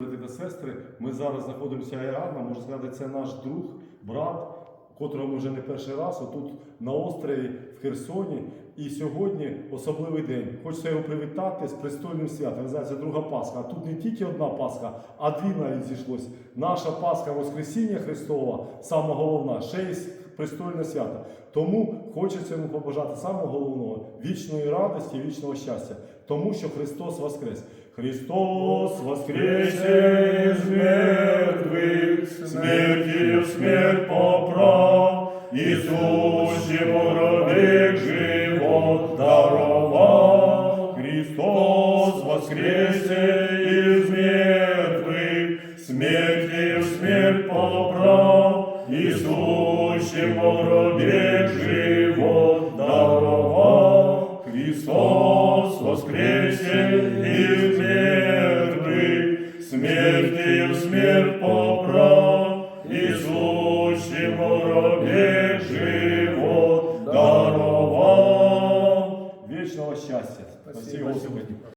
Брати та сестри, ми зараз знаходимося Іоанна, можна сказати, це наш друг, брат, котрого вже не перший раз, отут на острові в Херсоні. І сьогодні особливий день. Хочеться його привітати з престольним святом. Ви друга Пасха. А тут не тільки одна Пасха, а дві навіть зійшлось. Наша Пасха Воскресіння Христова, сама головна, ще й престольне свято. Тому хочеться йому побажати самого головного вічної радості, вічного щастя, тому що Христос Воскрес. Христос воскресе из мертвых, смертью смерть поправ, Иисусему гробе живот даровал. Христос воскресе из мертвых, смертью смерть поправ, Иисусему гробе живот даровал. Христос воскресе из мертвых, смертью смерть поправ, Иисусему гробе живот даровал. Счастья. Спасибо, Господи.